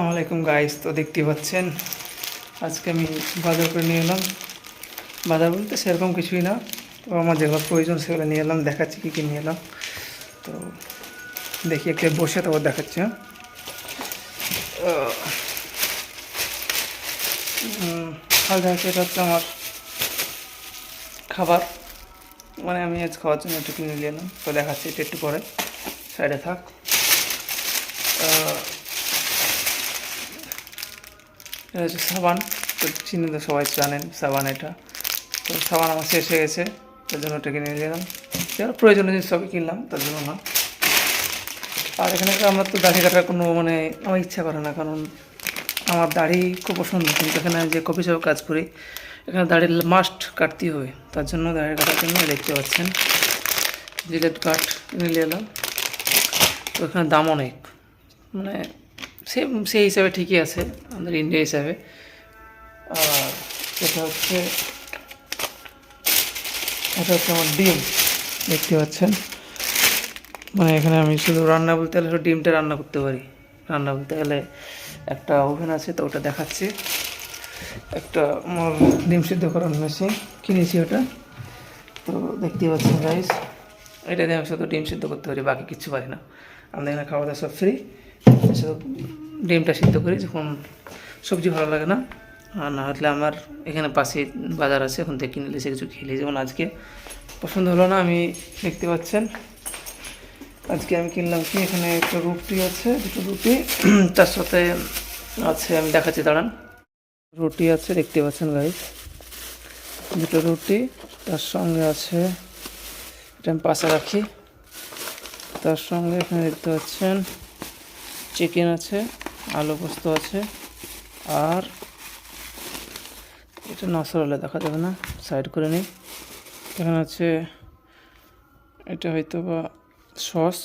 আসসালামাইকুম গাইস তো দেখতে পাচ্ছেন, আজকে আমি বাজার করে নিয়ে এলাম। বাজার বলতে সেরকম কিছুই না, তো আমার যেগুলো প্রয়োজন সেগুলো নিয়ে এলাম, দেখাচ্ছি কী কী নিয়ে এলাম। তো দেখি একটু বসে তারপর দেখাচ্ছি হ্যাঁ। আর দেখাচ্ছি এটা হচ্ছে আমার খাবার। মানে আমি আজ খাওয়ার জন্য একটু কিনে নিয়ে এলাম, তো দেখাচ্ছি, এটা একটু পরে। সাইডে থাক। এটা হচ্ছে সাবান। তো চিনি তো সবাই জানেন সাবান এটা। তো সাবান আমার শেষ হয়ে গেছে, তার জন্য ওটা কিনে নিয়ে এলাম যার প্রয়োজনীয় জিনিস সবই কিনলাম, তার জন্য না। আর এখানে আমার তো দাড়ি কাটার কোনো মানে আমার ইচ্ছা করে না, কারণ আমার দাড়ি খুব পছন্দ। কিন্তু এখানে আমি যে কপি হিসাবে কাজ করি, এখানে দাড়ির মাস্ট কাটতেই হবে। তার জন্য দাড়ি কাটার জন্য দেখতে পাচ্ছেন, জিলেট কাট নিয়ে এলাম তো এখানে দাম অনেক। মানে সে সেই হিসাবে ঠিকই আছে, আমাদের ইন্ডিয়া হিসাবে। আর এটা হচ্ছে এটা হচ্ছে আমার ডিম, দেখতে পাচ্ছেন? মানে এখানে আমি শুধু রান্না বলতে গেলে ডিমটা রান্না করতে পারি। রান্না বলতে গেলে একটা ওভেন আছে, তো ওটা দেখাচ্ছি। একটা আমার ডিম সিদ্ধ করার মেশিন কিনেছি ওটা। তো দেখতে পাচ্ছেন রাইস এটা দিয়ে আমি শুধু ডিম সিদ্ধ করতে পারি, বাকি কিছু পারি না। আমাদের এখানে খাওয়া দাওয়া সব ফ্রি ডিমটা সিদ্ধ করি যখন সবজি ভালো লাগে না, আর না হলে আমার এখানে পাশে বাজার আছে ওখান থেকে কিনে এসে কিছু খেলে। যেমন আজকে পছন্দ হলো না, আমি দেখতে পাচ্ছেন। আজকে আমি কিনলাম কি, এখানে একটা রুটি আছে, দুটো রুটি। তার সাথে আছে, আমি দেখাচ্ছি, দাঁড়ান। রুটি আছে, দেখতে পাচ্ছেন গাইস দুটো রুটি, তার সঙ্গে আছে, এটা আমি পাশে রাখি। তার সঙ্গে এখানে দেখতে পাচ্ছেন চিকেন আছে, আলু পোস্ত আছে, আর এটা নসরলে দেখা যাবে না, সাইড করে নিই। এখানে আছে, এটা হয়তো বা সস,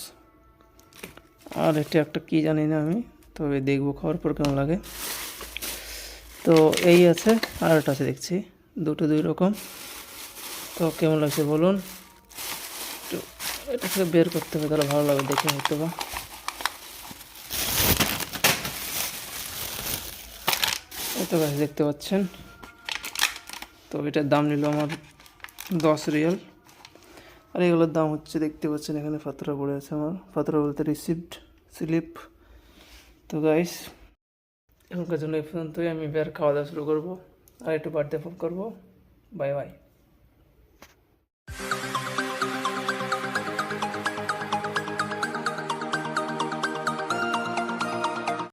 আর এটা একটা কি জানি না আমি, তবে দেখব খাওয়ার পর কেমন লাগে। তো এই আছে আর একটা আছে দেখছি, দুটো দুই রকম। তো কেমন লাগছে বলুন? একটু এটা বের করতে হবে, তাহলে ভালো লাগবে দেখে হয়তো বা। তো গাছ দেখতে পাচ্ছেন? তো এটার দাম নিল আমার দশ রিয়াল। আর এগুলোর দাম হচ্ছে, দেখতে পাচ্ছেন এখানে ফাতরা পড়ে আছে আমার। ফাতরা বলতে রিসিপ্ট স্লিপ তো গাইস এখনকার জন্য এই পর্যন্তই। আমি বের খাওয়া দাওয়া শুরু করব। আর একটু বার্থডে ফোন করব। Bye bye